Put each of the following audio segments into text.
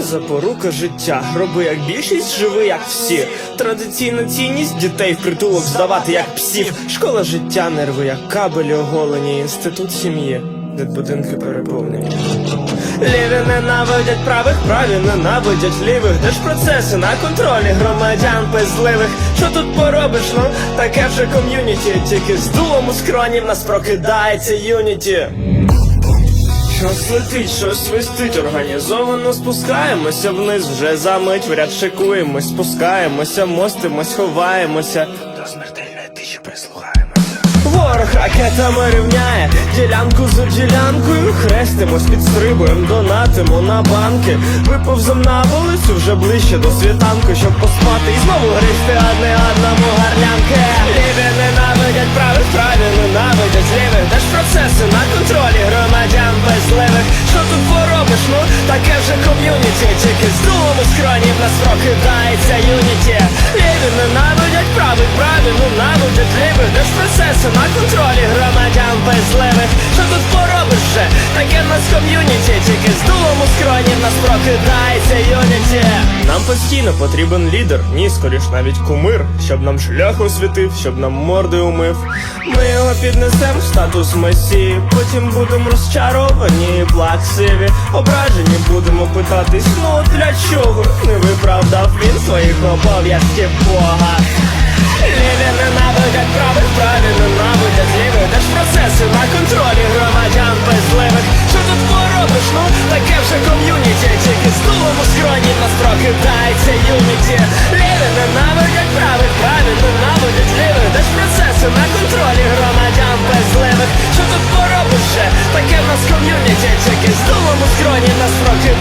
запорука життя. Роби як більшість, живи як всі. Традиційна цінність дітей в притулок здавати як псів. Школа життя, нерви як кабелі оголені, інститут сім'ї, будинки переповнені. Ліві ненавидять правих, праві ненавидять лівих. Де ж процеси на контролі громадян безливих. Що тут поробиш, ну таке вже ком'юніті. Тільки з дулом у скроні в нас прокидається юніті. Щось летить, щось свистить, організовано спускаємося вниз, вже за мить вряд шикуємось, спускаємося, мостимось, ховаємося. До смертельної тиші прислухаємося. Ворог ракетами рівняє ділянку за ділянкою, хрестимось, підстрибуєм, донатимо на банки. Виповзем на вулицю вже ближче до світанку, щоб поспати і знову гризти одне одному гарнянки. Ліві ненавидять правих, таке вже ком'юніті. Тільки з дулом у скроні в нас прокидається юніті. Ліві ненавидять правих, праві ненавидять лівих. Де ж процеси на контролі громадян безливих. Що тут поробиш же, Таке в нас ком'юніті. Прокидається юніті. Нам постійно потрібен лідер, ні, скоріш навіть кумир, щоб нам шлях освітив, щоб нам морди умив. Ми його піднесем в статус месії, потім будемо розчаровані і плаксиві. Ображені будемо питатись, ну для чого не виправдав він своїх обов'язків Бога. Ліві ненавидять правих, праві вже ком'юніті. Тільки з дулом у скроні нас прокидається юніті. Ліві ненавидять правих, праві ненавидять лівих. Де ж процеси на контролі громадян безливих Що тут поробиш таке в нас ком'юніті. Тільки з дулом у скроні нас юніті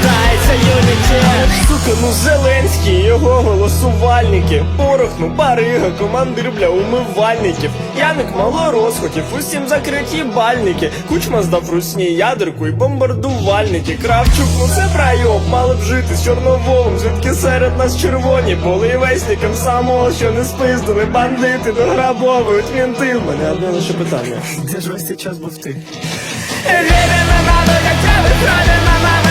Сука, ну Зеленський, його голосувальники. Порох, ну барига, командир бля умивальників. Яник мало розхотів, усім закриті бальники. Кучма здав русні ядерку і бомбардувальники. Кравчук, ну це прайоб, мали б жити з чорноволом Звідки серед нас червоні. Були весникам самого, що не спиздили. Бандити дограбовують мінти. В мене одне лише питання. Де ж весь цей час був ти? Лівих Де ж процеси на контролі